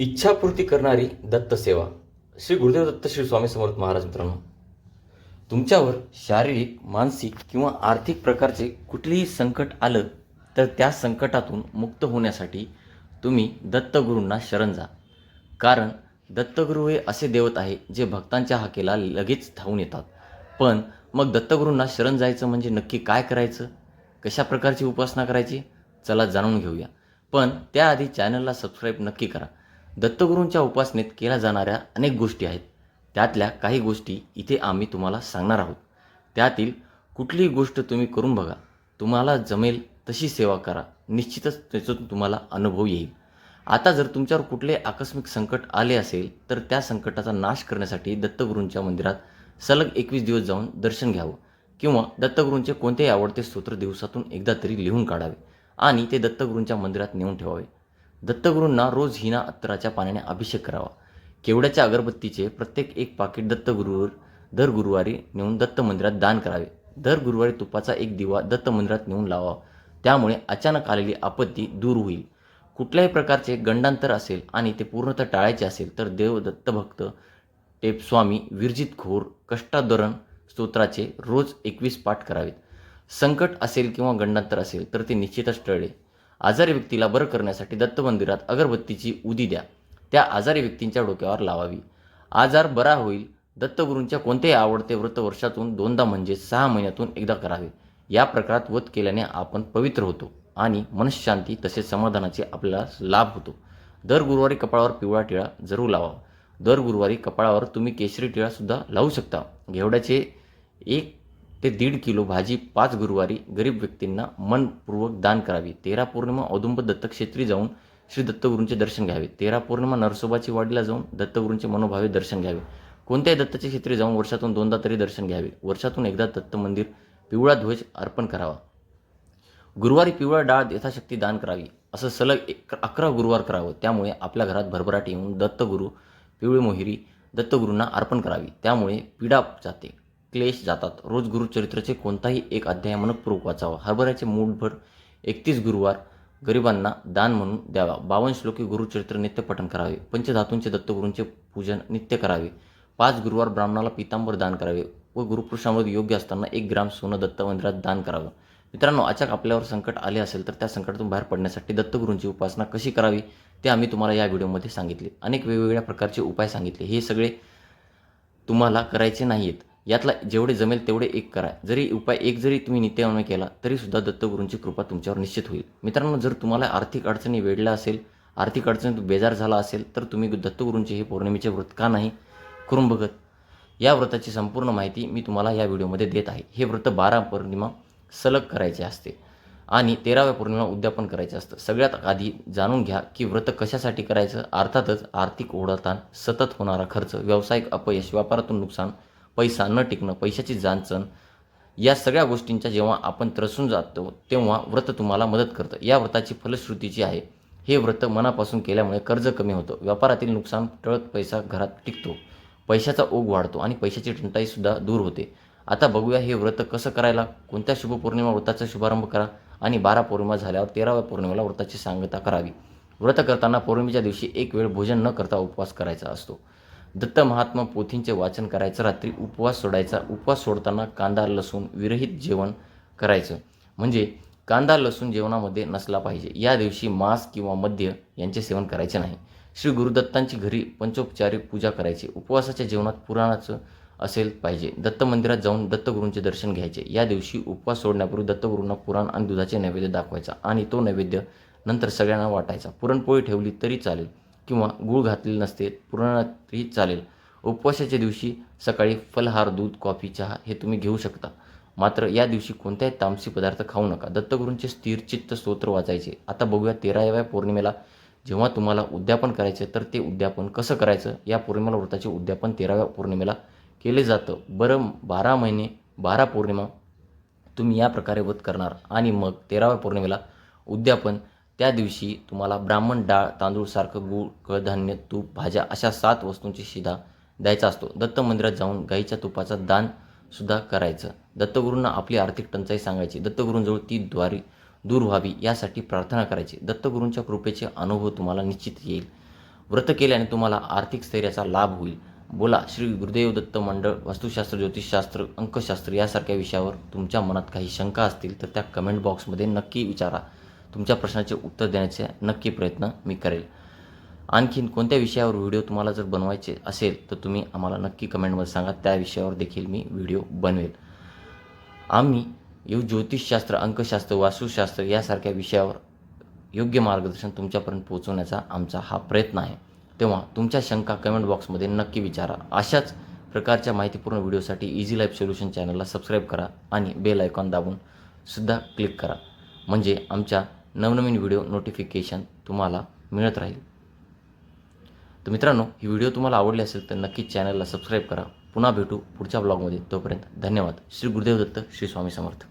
इच्छापूर्ती करणारी दत्त सेवा. श्री गुरुदेव दत्त श्री स्वामी समर्थ महाराज मित्रांनो तुमच्यावर शारीरिक मानसिक किंवा आर्थिक प्रकारचे कुठलेही संकट आलं तर त्या संकटातून मुक्त होण्यासाठी तुम्ही दत्तगुरूंना शरण जा. कारण दत्तगुरू हे असे देवत आहे जे भक्तांच्या हाकेला लगेच धावून येतात. पण मग दत्तगुरूंना शरण जायचं म्हणजे नक्की काय करायचं? कशा प्रकारची उपासना करायची? चला जाणून घेऊया. पण त्याआधी चॅनलला सबस्क्राईब नक्की करा. दत्तगुरूंच्या उपासनेत केल्या जाणाऱ्या अनेक गोष्टी आहेत. त्यातल्या काही गोष्टी इथे आम्ही तुम्हाला सांगणार आहोत. त्यातील कुठलीही गोष्ट तुम्ही करून बघा. तुम्हाला जमेल तशी सेवा करा. निश्चितच त्याच्यातून तुम्हाला अनुभव येईल. आता जर तुमच्यावर कुठले आकस्मिक संकट आले असेल तर त्या संकटाचा नाश करण्यासाठी दत्तगुरूंच्या मंदिरात सलग एकवीस दिवस जाऊन दर्शन घ्यावं. किंवा दत्तगुरूंचे कोणतेही आवडते स्तोत्र दिवसातून एकदा तरी लिहून काढावे. आणि ते दत्तगुरूंच्या मंदिरात नेऊन ठेवावे. दत्तगुरूंना रोज हिना अत्तराच्या पाण्याने अभिषेक करावा. केवड्याच्या अगरबत्तीचे प्रत्येक एक पाकिट दत्तगुरूवर दर गुरुवारी नेऊन दत्त मंदिरात दान करावे. दर गुरुवारी तुपाचा एक दिवा दत्त मंदिरात नेऊन लावावा. त्यामुळे अचानक आलेली आपत्ती दूर होईल. कुठल्याही प्रकारचे गंडांतर असेल आणि ते पूर्णतः टाळायचे असेल तर देव दत्तभक्त टेपस्वामी विरजित खोर कष्टादरण स्तोत्राचे रोज एकवीस पाठ करावेत. संकट असेल किंवा गंडांतर असेल तर ते निश्चितच टळले. आजारी व्यक्तीला बरं करण्यासाठी दत्त मंदिरात अगरबत्तीची उदी द्या. त्या आजारी व्यक्तींच्या डोक्यावर लावावी. आजार बरा होईल. दत्तगुरूंच्या कोणतेही आवडते व्रत वर्षातून दोनदा म्हणजे सहा महिन्यातून एकदा करावे. या प्रकारात वध केल्याने आपण पवित्र होतो आणि मनशांती तसेच समाधानाचे आपल्याला लाभ होतो. दर गुरुवारी कपाळावर पिवळा टिळा जरूर लावा. दर गुरुवारी कपाळावर तुम्ही केशरी टिळासुद्धा लावू शकता. घेवड्याचे एक ते दीड किलो भाजी पाच गुरुवारी गरीब व्यक्तींना मनपूर्वक दान करावी. तेरा पौर्णिमा औदुंब दत्तक्षेत्री जाऊन श्री दत्तगुरूंचे दर्शन घ्यावे. तेरा पौर्णिमा नरसोबाची वाडीला जाऊन दत्तगुरूंचे मनोभावे दर्शन घ्यावे. कोणत्याही दत्ताचे क्षेत्री जाऊन वर्षातून दोनदा तरी दर्शन घ्यावे. वर्षातून एकदा दत्त मंदिर पिवळा ध्वज अर्पण करावा. गुरुवारी पिवळा डाळ यथाशक्ती दान करावी. असं सलग एक अकरा गुरुवार करावं. त्यामुळे आपल्या घरात भरभराट येऊन दत्तगुरू पिवळी मोहिरी दत्तगुरूंना अर्पण करावी. त्यामुळे पीडा जाते. क्लेश जातात. रोज गुरुचरित्राचे कोणताही एक अध्याय मनपूर्वक वाचावा. हरभऱ्याचे मूठभर एकतीस गुरुवार गरिबांना दान म्हणून द्यावा. बावन्न श्लोके गुरुचरित्र नित्यपठन करावे. पंचधातूंचे दत्तगुरूंचे पूजन नित्य करावे. पाच गुरुवार ब्राह्मणाला पितांबर दान करावे व गुरुपुरुषामृत योग्य असताना एक ग्राम सोनं दत्त मंदिरात दान करावं. मित्रांनो अचानक आपल्यावर संकट आले असेल तर त्या संकटातून बाहेर पडण्यासाठी दत्तगुरूंची उपासना कशी करावी ते आम्ही तुम्हाला या व्हिडिओमध्ये सांगितले. अनेक वेगवेगळ्या प्रकारचे उपाय सांगितले. हे सगळे तुम्हाला करायचे नाही आहेत यातला जेवढे जमेल तेवढे एक करा. जरी उपाय एक जरी तुम्ही नित्यानं केला तरी सुद्धा दत्तगुरूंची कृपा तुमच्यावर निश्चित होईल. मित्रांनो जर तुम्हाला आर्थिक अडचणी वेढल्या असेल आर्थिक अडचणीत बेजार झाला असेल तर तुम्ही दत्तगुरूंचे हे पौर्णिमेचे व्रत का नाही करून बघत? या व्रताची संपूर्ण माहिती मी तुम्हाला या व्हिडिओमध्ये देत आहे. हे व्रत बारा पौर्णिमा सलग करायचे असते आणि तेराव्या पौर्णिमा उद्यापन करायचं असतं. सगळ्यात आधी जाणून घ्या की व्रत कशासाठी करायचं? अर्थातच आर्थिक ओढताण सतत होणारा खर्च व्यावसायिक अपयश व्यापारातून नुकसान पैसा न टिकणं पैशाची जाणचण या सगळ्या गोष्टींच्या जेव्हा आपण त्रसून जातो तेव्हा व्रत तुम्हाला मदत करतं. या व्रताची फलश्रुतीची आहे हे व्रत मनापासून केल्यामुळे कर्ज कमी होतं. व्यापारातील नुकसान टळत पैसा घरात टिकतो. पैशाचा ओघ वाढतो आणि पैशाची टंचाईसुद्धा दूर होते. आता बघूया हे व्रत कसं करायला? कोणत्या शुभ पौर्णिमा व्रताचा शुभारंभ करा? आणि बारा पौर्णिमा झाल्यावर तेराव्या पौर्णिमेला व्रताची सांगता करावी. व्रत करताना पौर्णिमेच्या दिवशी एक वेळ भोजन न करता उपवास करायचा असतो. दत्त महात्मा पोथींचे वाचन करायचं रात्री उपवास सोडायचा उपवास सोडताना कांदा लसूण विरहित जेवण करायचं. म्हणजे कांदा लसूण जेवणामध्ये नसला पाहिजे. या दिवशी मांस किंवा मद्य यांचे सेवन करायचे नाही. श्री गुरुदत्तांची घरी पंचोपचारी पूजा करायची. उपवासाच्या जेवणात पुराणाचं असेल पाहिजे. दत्त मंदिरात जाऊन दत्तगुरूंचे दर्शन घ्यायचे. या दिवशी उपवास सोडण्यापूर्वी दत्तगुरूंना पुराण आणि दुधाचे नैवेद्य दाखवायचा आणि तो नैवेद्य नंतर सगळ्यांना वाटायचा. पुरणपोळी ठेवली तरी चालेल. किंवा गूळ घातलेले नसते पुरणातही चालेल. उपवासाच्या दिवशी सकाळी फलहार दूध कॉफी चहा हे तुम्ही घेऊ शकता. मात्र या दिवशी कोणत्याही तामसी पदार्थ खाऊ नका. दत्तगुरूंचे स्थिरचित्त स्तोत्र वाचायचे. आता बघूया तेराव्या पौर्णिमेला जेव्हा तुम्हाला उद्यापन करायचे तर ते उद्यापन कसं करायचं? या पौर्णिमेला व्रताचे उद्यापन तेराव्या पौर्णिमेला केले जातं. बरं बारा महिने बारा पौर्णिमा तुम्ही या प्रकारे व्रत करणार. आणि मग तेराव्या पौर्णिमेला उद्यापन त्या दिवशी तुम्हाला ब्राह्मण डाळ तांदूळसारखं गूळ कडधान्य तूप भाज्या अशा सात वस्तूंची शिधा द्यायचा असतो. दत्त मंदिरात जाऊन गाईच्या तुपाचं दान सुद्धा करायचं. दत्तगुरूंना आपली आर्थिक टंचाई सांगायची. दत्तगुरूंजवळ ती द्वारी दूर व्हावी यासाठी प्रार्थना करायची. दत्तगुरूंच्या कृपेचे अनुभव तुम्हाला निश्चित येईल. व्रत केल्याने तुम्हाला आर्थिक स्थैर्याचा लाभ होईल. बोला श्री गुरुदेव दत्त मंडळ वास्तुशास्त्र ज्योतिषशास्त्र अंकशास्त्र यासारख्या विषयावर तुमच्या मनात काही शंका असतील तर त्या कमेंट बॉक्समध्ये नक्की विचारा. तुमच्या प्रश्नाचे उत्तर देण्याचे नक्की प्रयत्न मी करेल. आणखीन कोणत्या विषयावर व्हिडिओ तुम्हाला जर बनवायचे असेल तर तुम्ही आम्हाला नक्की कमेंटमध्ये सांगा. त्या विषयावर देखील मी व्हिडिओ बनवेल. आम्ही येऊ ज्योतिषशास्त्र अंकशास्त्र वास्तुशास्त्र यासारख्या विषयावर योग्य मार्गदर्शन तुमच्यापर्यंत पोहोचवण्याचा आमचा हा प्रयत्न आहे. तेव्हा तुमच्या शंका कमेंट बॉक्समध्ये नक्की विचारा. अशाच प्रकारच्या माहितीपूर्ण व्हिडिओसाठी इझी लाईफ सोल्युशन चॅनलला सबस्क्राईब करा आणि बेल आयकॉन दाबून सुद्धा क्लिक करा. म्हणजे आमच्या नवनवीन व्हिडिओ नोटिफिकेशन तुम्हाला मिळत राहील. तर मित्रांनो ही व्हिडिओ तुम्हाला आवडली असेल तर नक्कीच चॅनलला सबस्क्राईब करा. पुन्हा भेटू पुढच्या ब्लॉगमध्ये तोपर्यंत धन्यवाद. श्री गुरुदेव दत्त श्री स्वामी समर्थ.